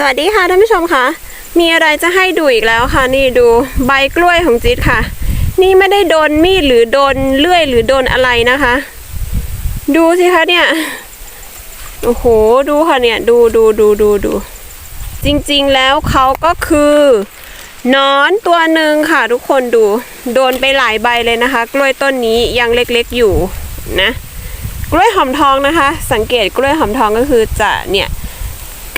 สวัสดีค่ะท่านผู้ชมคะมีอะไรจะให้ดูอีกแล้วค่ะ นี่ดูใบกล้วยของจิ๊ดค่ะ นี่ไม่ได้โดนมีดหรือโดนเลื่อยหรือโดนอะไรนะคะ ดูสิคะเนี่ยโอ้โหดูค่ะเนี่ยดูดูดูดูดูจริงๆแล้วเขาก็คือนอนตัวหนึ่งค่ะ ทุกคนดู โดนไปหลายใบเลยนะคะ กล้วยต้นนี้ยังเล็กๆอยู่นะ กล้วยหอมทองนะคะ สังเกตกล้วยหอมทองก็คือจะเนี่ย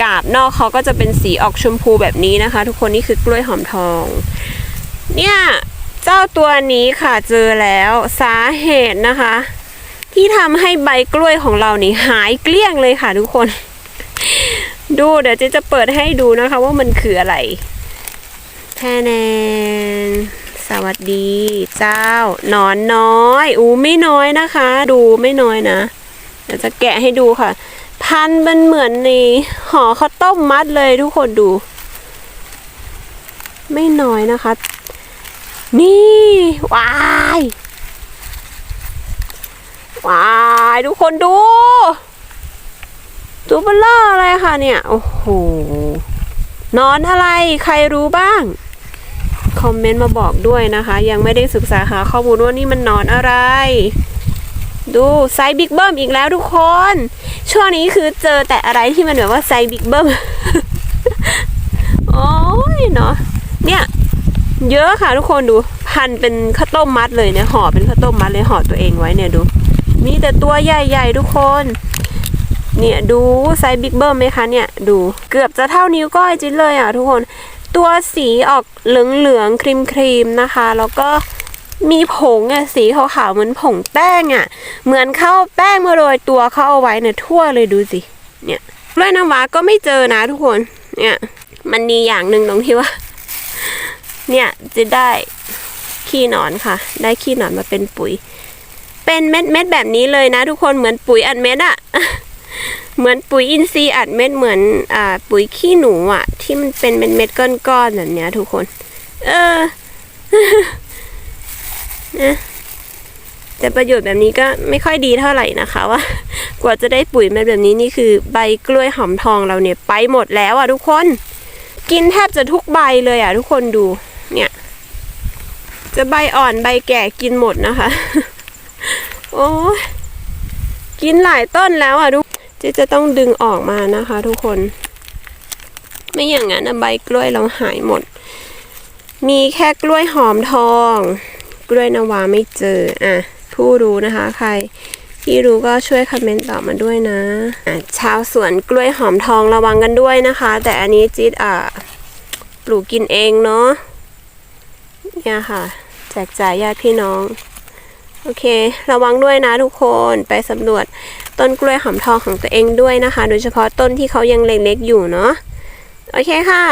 กาบนอกเขาก็จะเป็นสีออกชมพูแบบนี้นะคะ ทุกคนนี่คือกล้วยหอมทอง เนี่ยเจ้าตัวนี้ค่ะเจอแล้วสาเหตุนะคะ ที่ทำให้ใบกล้วยของเรานี่หายเกลี้ยงเลยค่ะทุกคน ดูเดี๋ยวเจ๊จะเปิดให้ดูนะคะ ว่ามันคืออะไรแทแนนสวัสดีเจ้าหนอนน้อย อู้ไม่น้อยนะคะ ดูไม่น้อยนะเดี๋ยวจะแกะให้ดูค่ะ พันมันเหมือนในห่อข้าวต้มมัดเลยทุกคนดู ไม่น้อยนะคะ นี่วายวายทุกคนดูตัวเบลล่ออะไรค่ะเนี่ย โอ้โหนอนอะไรใครรู้บ้าง คอมเมนต์มาบอกด้วยนะคะ ยังไม่ได้ศึกษาหาข้อมูลว่านี่มันนอนอะไร ดูไซส์บิ๊กเบิ้มอีกแล้วทุกคน ช่วงนี้คือเจอแต่อะไรที่มันแบบว่าไซส์บิ๊กเบิ้มโอ้ยเนาะเนี่ยเยอะค่ะทุกคนดูพันเป็นข้าวต้มมัดเลยเนี่ยห่อเป็นข้าวต้มมัดเลยห่อตัวเองไว้เนี่ยดู มีแต่ตัวใหญ่ๆทุกคน เนี่ยดูไซส์บิ๊กเบิ้มไหมคะเนี่ยดูเกือบจะเท่านิ้วก้อยจิ๊ดเลยอะทุกคน ตัวสีออกเหลืองๆครีมๆนะคะ แล้วก็ มีผงอะสีขาวๆเหมือนผงแป้งอะเหมือนเข้าแป้งมาโรยตัวเขาเอาไว้เนี่ยทั่วเลยดูสิ เนี่ยกล้วยน้ำว้าก็ไม่เจอนะทุกคน เนี่ย มันมีอย่างหนึ่งตรงที่ว่า เนี่ยจะได้ขี้หนอนค่ะ ได้ขี้หนอนมาเป็นปุ๋ย เป็นเม็ดเม็ดแบบนี้เลยนะ ทุกคนเหมือนปุ๋ยอัดเม็ดอะเหมือนปุ๋ยอินทรีย์อัดเม็ดเหมือนอ่าปุ๋ยขี้หนูอะที่มันเป็นเม็ดเม็ดก้อนๆแบบเนี้ย ทุกคน เออ นะแต่ประโยชน์แบบนี้ก็ไม่ค่อยดีเท่าไหร่นะคะว่า กว่าจะได้ปุ๋ยม็ดแบบนี้นี่คือใบกล้วยหอมทองเราเนี่ยไปหมดแล้วอะทุกคน กินแทบจะทุกใบเลยอะทุกคนดูเนี่ย จะใบอ่อนใบแก่กินหมดนะคะ โอ้กินหลายต้นแล้วอะทุกจะจะต้องดึงออกมานะคะ ทุกคน ไม่อย่างนั้นใบกล้วยเราหายหมด มีแค่กล้วยหอมทอง กล้วยนาวาไม่เจออะผู้รู้นะคะ ใครที่รู้ก็ช่วยคอมเมนต์ตอบมาด้วยนะอะชาวสวนกล้วยหอมทองระวังกันด้วยนะคะ แต่อันนี้จิตอะปลูกกินเองเนาะเนี่ยค่ะ แจกจ่ายญาติพี่น้องโอเค ระวังด้วยนะทุกคนไปสำรวจต้นกล้วยหอมทองของตัวเองด้วยนะคะ โดยเฉพาะต้นที่เขายังเล็กๆอยู่เนาะโอเคค่ะ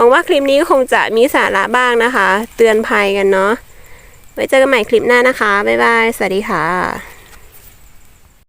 วังว่าคลิปนี้คงจะมีสาระบ้างนะคะ เตือนภัยกันเนาะไว้เจอกันใหม่คลิปหน้านะคะ บ๊ายบาย สวัสดีค่ะ